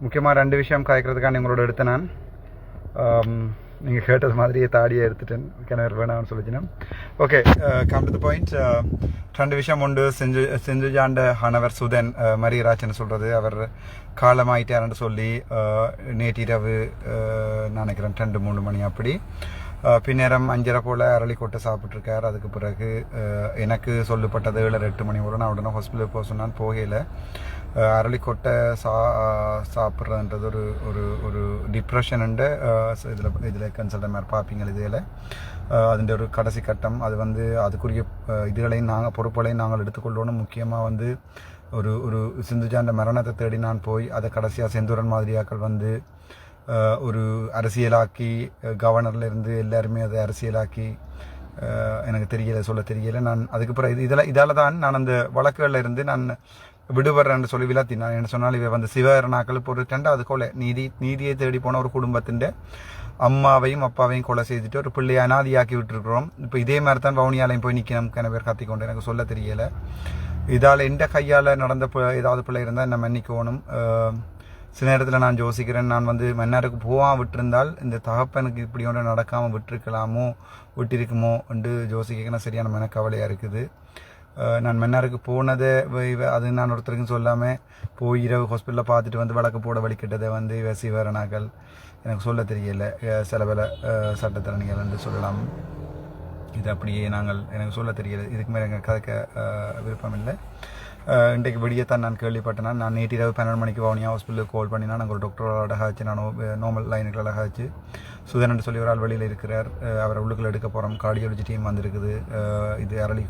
முக்கியமாக ரெண்டு விஷயம் காய்க்கிறதுக்கான உங்களோட எடுத்த நான். நீங்கள் கேட்டது மாதிரியே தாடியை எடுத்துட்டேன். கிணறு வேணாம்னு சொல்லிச்சினா okay come to the point ரெண்டு விஷயம் உண்டு. செஞ்சு செஞ்சுஜாண்ட ஹனவர் சுதன் uh, அஹ், மரியராஜன் சொல்கிறது அவர் காலமாயிட்டாருன்னு சொல்லி அஹ், நேற்றிரவு uh, நினைக்கிறேன் ரெண்டு மூணு மணி அப்படி. பின்னேரம் அஞ்சரை போல் அரளிக்கோட்டை சாப்பிட்ருக்கார் அதுக்கு பிறகு எனக்கு சொல்லப்பட்டது ஏழரை எட்டு மணி வரும். நான் உடனே ஹாஸ்பிட்டலுக்கு போக சொன்னான்னு போகையில் அரளிக்கொட்டை சா சாப்பிட்றதுன்றது ஒரு ஒரு ஒரு டிப்ரெஷனுண்டு இதில் இதில் கன்சல்டன் மாதிரி பார்ப்பீங்க இதில் அதுன்ற ஒரு கடைசி கட்டம். அது வந்து அதுக்குரிய இதுகளையும் நாங்கள் பொறுப்புகளையும் நாங்கள் எடுத்துக்கொள்ளணும் முக்கியமாக வந்து ஒரு ஒரு சிந்துஜாண்ட மரணத்தை தேடி நான் போய் அதை கடைசியாக செந்தூரன் மாதிரியாக்கள் வந்து ஒரு அரசியலாக்கி கவர்னர்லேருந்து எல்லாருமே அதை அரசியலாக்கி எனக்கு தெரியல சொல்ல தெரியல. நான் அதுக்கப்புறம் இது இதில் இதால் தான் நான் அந்த வழக்குகளில் இருந்து நான் விடுபடுறேன்னு சொல்லி விளாத்தி நான் என்ன சொன்னால் இவ வந்து சிவகரணாக்கள் இப்போ ஒரு ரெண்டாவது கொலை நீதி நீதியை தேடி போன ஒரு குடும்பத்தின் அம்மாவையும் அப்பாவையும் கொலை செய்துட்டு ஒரு பிள்ளையை அனாதியாக்கி விட்டுருக்குறோம். இப்போ இதே மாதிரி தான் வவுனியாலையும் போய் நிற்கணும் கன பேர் கத்திக்கொண்டு எனக்கு சொல்ல தெரியலை. இதால் எந்த கையால் நடந்த பி- ஏதாவது பிள்ளை இருந்தால் என்ன மன்னிக்கணும். சில நேரத்தில் நான் யோசிக்கிறேன் நான் வந்து மன்னாருக்கு போகாம விட்டிருந்தால் இந்த தகப்பனுக்கு இப்படி ஒன்று நடக்காமல் விட்டிருக்கலாமோ விட்டிருக்குமோ என்று யோசிக்கிறேன் சரியான மனக்கவலையாக இருக்குது. நான் மன்னாருக்கு போனதை அது நான் ஒருத்தருக்கும் சொல்லாமல் போய் இரவு ஹாஸ்பிட்டலில் பார்த்துட்டு வந்து வழக்கு போட வலிக்கிட்டதை வந்து இவ சிவரணாக்கள் எனக்கு சொல்ல தெரியல. சில பல சட்டத்திறனிகள் என்று சொல்லலாம். இது அப்படியே நாங்கள் எனக்கு சொல்ல தெரியல. இதுக்கு மேலே எனக்கு கதைக்க விருப்பம் இல்லை இன்றைக்கு விடியே தான் நான் கேள்விப்பட்டேன் நான் நேற்று இரவு பன்னெண்டு மணிக்கு வவுனியா ஹாஸ்பிட்டலுக்கு கால் பண்ணினா நாங்கள் ஒரு டாக்டரோட அழகாச்சு நான் நார்மல் லைனுக்கு அழகாச்சு. சுதனன் சொல்லி ஒரு ஆள் வெளியில் இருக்கிறார். அவரை உள்ளுக்குள்ள எடுக்க போகிறோம் கார்டியாலஜி டீம் வந்திருக்குது. இது அரளி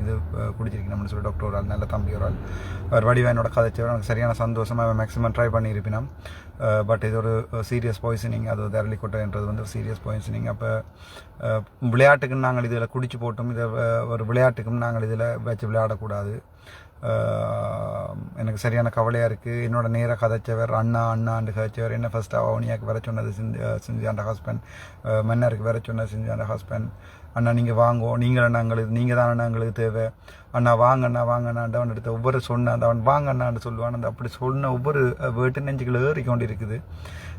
இது குடிச்சிருக்கணும்னு சொல்லி டாக்டர் ஒரு ஆள் நல்ல தம்பி ஒரு ஆள். அவர் வடிவாயனோட கதைச்சவர். எனக்கு சரியான சந்தோஷமாக அவன் மேக்ஸிமம் ட்ரை பண்ணியிருப்பினான். பட் இது ஒரு சீரியஸ் பாய்சனிங் அது வந்து அரளிக்கொட்டைன்றது வந்து சீரியஸ் பாய்சனிங் அப்போ விளையாட்டுக்குன்னு நாங்கள் இதில் குடிச்சு போட்டோம். இதை ஒரு விளையாட்டுக்கும் நாங்கள் இதில் வச்சு விளையாடக்கூடாது. எனக்கு சரியான கவலையாக இருக்குது என்னோட நேர கதைச்சவர் அண்ணா அண்ணாண்டு கதைச்சவர் என்ன ஃபஸ்ட்டாக அவனியாக்கு வர சொன்னது சிந்தி சிந்தியாண்ட ஹஸ்பண்ட் மன்னருக்கு வர சொன்னது சிந்தியாண்ட ஹஸ்பண்ட் அண்ணா நீங்கள் வாங்கோ. நீங்கள் நாங்களுக்கு நீங்கள் தான் அண்ணா எங்களுக்கு தேவை. அண்ணா வாங்கண்ணா வாங்கண்ணா வாங்க அவன் எடுத்த ஒவ்வொரு சொன்ன அந்த அவன் வாங்க அண்ணான்னு சொல்லுவான். அந்த அப்படி சொன்ன ஒவ்வொரு வேட்டு நெஞ்சுகள் ஏறி இருக்குது.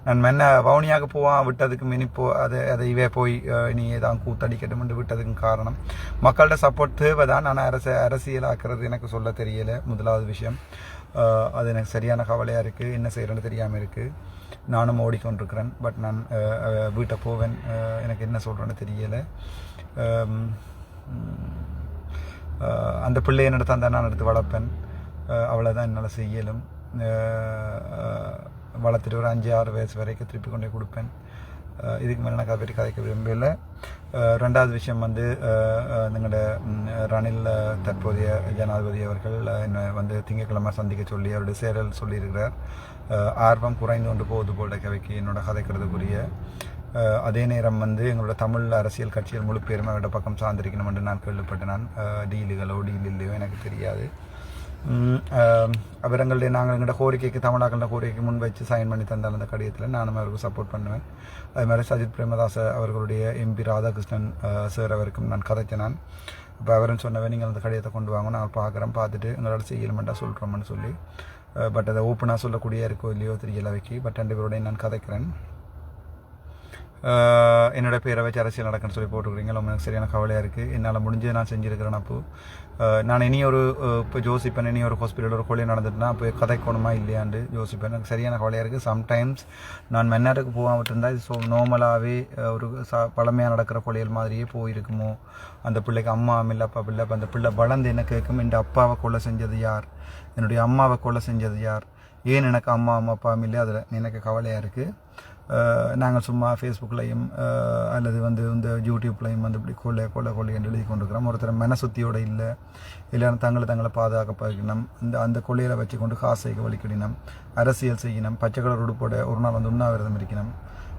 நான் மென்ன வவுனியாக போவான் விட்டதுக்கு மினி போ அதை அதை இவே போய் நீ தான் கூத்தடிக்கட்டும்னு விட்டதுக்கு காரணம். மக்கள்கிட்ட சப்போர்ட் தேவை தான் ஆனால் அரச அரசியலாக்குறது எனக்கு சொல்ல தெரியல. முதலாவது விஷயம். அது எனக்கு சரியான கவலையாக இருக்குது என்ன செய்கிறேன்னு தெரியாமல் இருக்குது நானும் ஓடிக்கொண்டிருக்கிறேன். பட் நான் வீட்டை போவேன். எனக்கு என்ன சொல்கிறேன்னு தெரியலை. அந்த பிள்ளையை நடத்தான் அந்த நான் எடுத்து வளர்ப்பேன். அஹ், அவ்வளவுதான் என்னால் செய்யலும். அஹ், வளர்த்துட்டு ஒரு அஞ்சு ஆறு வயசு வரைக்கும் திருப்பி கொண்டு கொடுப்பேன். இதுக்கு மேலே நான் கதை கதைக்க விரும்பல. ரெண்டாவது விஷயம் வந்து எங்களோட ரணில் தற்போதைய ஜனாதிபதி அவர்கள் என்னை வந்து திங்கட்கிழமை சந்திக்க சொல்லி அவருடைய சேரல் சொல்லியிருக்கிறார். ஆர்வம் குறைந்து கொண்டு போகுது போல கவைக்கு என்னோட கதைக்கிறதுக்குரிய. அதே நேரம் வந்து எங்களோட தமிழ் அரசியல் கட்சிகள் முழு பேருமே அவரோட பக்கம் சார்ந்திருக்கணும் என்று நான் கேள்விப்பட்டேன். நான் டீலுகளோ டீலில்லையோ எனக்கு தெரியாது. அவர் அஹ், நாங்கள் எங்களோட கோரிக்கைக்கு தமிழாக்களோட கோரிக்கைக்கு முன் வச்சு சைன் பண்ணி தந்தால் அந்த கடிதத்தில் நானும் அவருக்கு சப்போர்ட் பண்ணுவேன். அதே மாதிரி சஜித் பிரேமதாஸ் அவர்களுடைய எம்பி ராதாகிருஷ்ணன் சார் அவருக்கும் நான் கதைத்தினான் நான் இப்போ அவரும் சொன்னவன் நீங்கள் அந்த கடிதத்தை கொண்டு வாங்க நான் பார்க்குறேன் பார்த்துட்டு எங்களால் செய்யலுமெண்டா சொல்கிறோம்னு சொல்லி. பட் அதை ஓப்பனாக சொல்லக்கூடிய இருக்கோ இல்லையோ தெரியல வைக்கி. பட் ரெண்டு பேரோடையும் நான் கதைக்கிறேன். என்னோட பேரை வச்சு அரசியல் நடக்குன்னு சொல்லி போட்டுக்கிறீங்க. உங்களுக்கு எனக்கு சரியான கவலையாக இருக்குது என்னால் முடிஞ்சது நான் செஞ்சுருக்கிறேன் அப்போ. நான் இனி ஒரு இப்போ ஜோசிப்பேன். இனி ஒரு ஹாஸ்பிட்டல் ஒரு கொலை நடந்துட்டுனா அப்போ கதைக்கணுமா இல்லையாண்டு யோசிப்பேன் எனக்கு சரியான கவலையாக இருக்குது சம்டைம்ஸ் நான் மன்னாருக்கு போகாம இருந்தால் ஸோ நார்மலாகவே ஒரு சா பழமையாக நடக்கிற கொலைகள் மாதிரியே போயிருக்குமோ? அந்த பிள்ளைக்கு அம்மா இல்லை அப்பா பிள்ளை அப்போ அந்த பிள்ளை வளர்ந்து என்ன கேட்கும்? என் அப்பாவை கொலை செஞ்சது யார்? என்னுடைய அம்மாவை கொலை செஞ்சது யார்? ஏன் எனக்கு அம்மா அம்மா அப்பா இல்லை அதில் எனக்கு கவலையாக இருக்குது நாங்கள் சும்மா ஃபேஸ்புக்லையும் அல்லது வந்து இந்த யூடியூப்லையும் வந்து இப்படி கொள்ளை கொள்ளை கொள்ளை என்று எழுதி கொண்டிருக்கிறோம். ஒருத்தர் மனசுத்தியோடு இல்லை இல்லைன்னா தங்களை தங்களை பாதுகாக்க பழகினம் இந்த அந்த கொள்ளையில் வச்சு கொண்டு காசைக்கு வலிக்கிடணும் அரசியல் செய்யணும் பச்சை கலர் உடுப்போட ஒரு நாள் வந்து உண்ணாவிரதம் இருக்கணும்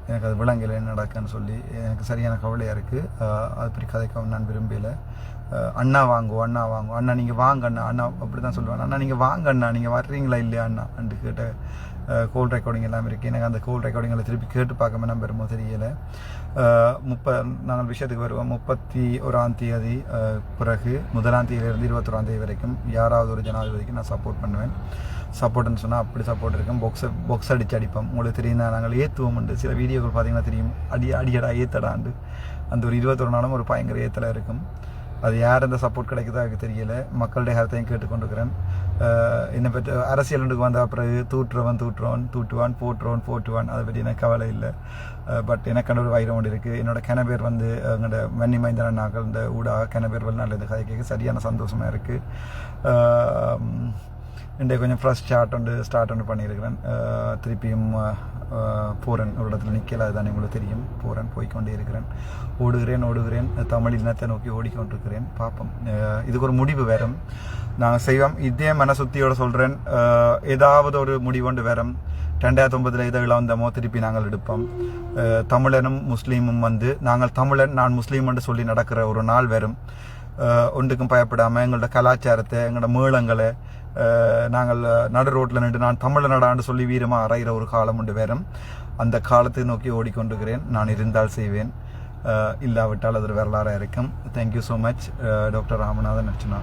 எனக்கு அது விலங்கில் என்ன நடக்குன்னு சொல்லி. எனக்கு சரியான கவலையாக இருக்குது அப்படி கதைக்கவும் நான் விரும்பல. அண்ணா வாங்குவோம் அண்ணா வாங்குவோம் அண்ணா நீங்கள் வாங்க அண்ணா. அண்ணா அப்படி தான் சொல்லுவாங்க. அண்ணா நீங்கள் வாங்க அண்ணா. நீங்கள் வர்றீங்களா இல்லையா அண்ணா? அண்டு கேட்ட கோல் ரெக்கார்டிங் எல்லாம் இருக்குது எனக்கு அந்த கோல் ரெக்கார்டிங்களை திருப்பி கேட்டு பார்க்க நம்ம வருமோ தெரியலை. முப்ப நாங்கள் விஷயத்துக்கு வருவோம். முப்பத்தி ஓராம் தேதி பிறகு முதலாம் தேதியிலிருந்து இருபத்தொராம் தேதி வரைக்கும் யாராவது ஒரு ஜனாதிபதிக்கு நான் சப்போர்ட் பண்ணுவேன். சப்போர்ட்னு சொன்னால் அப்படி சப்போர்ட் இருக்கும். பொக்ஸ் பொக்ஸ் அடித்து அடிப்போம். உங்களுக்கு தெரியும் நாங்கள் ஏற்றுவோம் உண்டு சில வீடியோக்கள் பார்த்தீங்கன்னா தெரியும். அடி அடியடா ஏத்தடாண்டு. அந்த ஒரு இருபத்தொரு நாளும் ஒரு பயங்கர ஏத்தலாக இருக்கும். அது யார் அந்த சப்போர்ட் கிடைக்குதோ எனக்கு தெரியல. மக்களுடைய ஹரத்தையும் கேட்டுக்கொண்டிருக்கிறேன். என்னை பற்றி அரசியலுக்கு வந்த பிறகு தூற்றுறவன் தூற்றுறவன் தூட்டுவான் போட்டுறவன் போட்டுவான் அதை பற்றி எனக்கு கவலை இல்லை. பட் எனக்கு ஒரு வைரம் ஒன்று இருக்குது என்னோட கிணபேர் வந்து எங்களோட மன்னி மைந்தன நாங்கள் இந்த ஊடாக கிணபேர் நல்லது கதை கேட்க சரியான சந்தோஷமாக இருக்குது இன்றைக்கு கொஞ்சம் ஃப்ரெஷ் ஸ்டார்ட் வந்து ஸ்டார்ட் ஒன்று பண்ணியிருக்கிறேன். திருப்பியும் போகிறேன் ஒரு இடத்துல நிற்கல அதுதான் உங்களுக்கு தெரியும். போகிறேன் போய்க்கொண்டே இருக்கிறேன். ஓடுகிறேன் ஓடுகிறேன். தமிழ் இனத்தை நோக்கி ஓடிக்கொண்டிருக்கிறேன். பார்ப்போம். இதுக்கு ஒரு முடிவு வேறும் நாங்கள் செய்வோம். இதே மனசுத்தியோடு சொல்கிறேன் ஏதாவது ஒரு முடிவுண்டு வரும் ரெண்டாயிரத்தி ஒன்பதில் இதை இழந்தமோ திருப்பி நாங்கள் எடுப்போம். தமிழனும் முஸ்லீமும் வந்து நாங்கள் தமிழன் நான் முஸ்லீம் என்று சொல்லி நடக்கிற ஒரு நாள் வரும் ஒன்றுக்கும் பயப்படாமல் எங்களோட கலாச்சாரத்தை எங்களோட மேளங்களை நாங்கள் நடு ரோட்டில் நின்று நான் தமிழ் நடான்னு சொல்லி வீரமாக அறைகிற ஒரு காலம் உண்டு வேறும் அந்த காலத்தை நோக்கி ஓடிக்கொண்டிருக்கிறேன். நான் இருந்தால் செய்வேன். இல்லாவிட்டால் அது வரலாறாக இருக்கும். Thank you so much doctor Ramanathan Archana